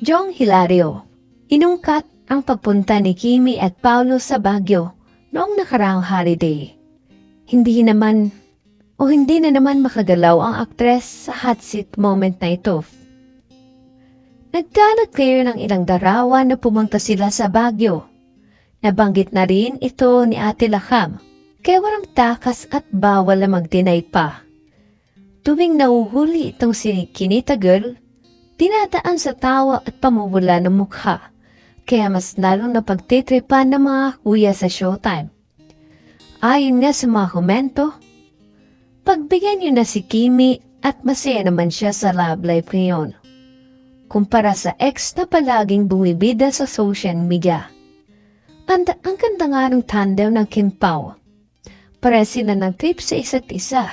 Jong Hilario, inungkat ang pagpunta ni Kimi at Paulo sa Baguio noong nakaraang holiday. Hindi naman o hindi na naman makagalaw ang aktres sa hot seat moment na ito. Nagkalat kayo ng ilang darawan na pumunta sila sa Baguio. Nabanggit na rin ito ni Ate Lakam, kaya walang takas at bawal na mag-deny pa. Tuwing nauhuli itong si Kinita Girl, dinadaan sa tawa at pamumula ng mukha, kaya mas lalong napagtitripan ng mga kuya sa showtime. Ayon nga sa mga komento, pagbigyan niyo na si Kimi at masaya naman siya sa love life ngayon. Kumpara sa ex na palaging bumibida sa social media. Ang, ang ganda nga ng tandem ng Kim Pao. Pare sila ng trip sa isa't isa.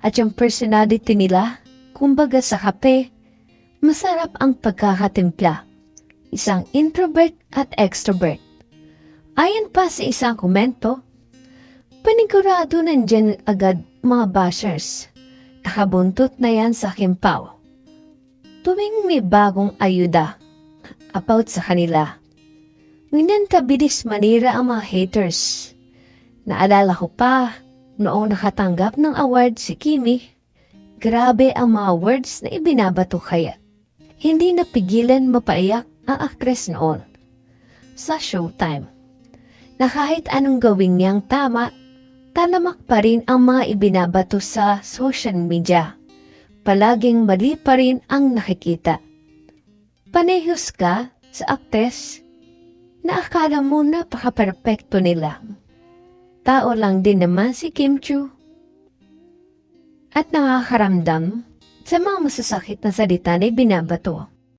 At yung personality nila, kumbaga sa kape, masarap ang pagkakatimpla. Isang introvert at extrovert. Ayon pa sa isang komento, panigurado nandyan agad mga bashers. Nakabuntot na yan sa Kimpaw. Tuwing may bagong ayuda about sa kanila, Ngunyan kabilis manira ang mga haters. Naalala ko pa, noong nakatanggap ng award si Kimi, grabe ang mga words na ibinabato kaya. Hindi napigilan mapaiyak ang aktres noon. Sa showtime, na kahit anong gawin niyang tama, talamak pa rin ang mga ibinabato sa social media. Palaging mali pa rin ang nakikita. Panehos ka sa aktres na akala mo napaka-perfecto nila. Tao lang din naman si Kim Chu. At nakakaramdam sa mga masasakit na salita na binabato.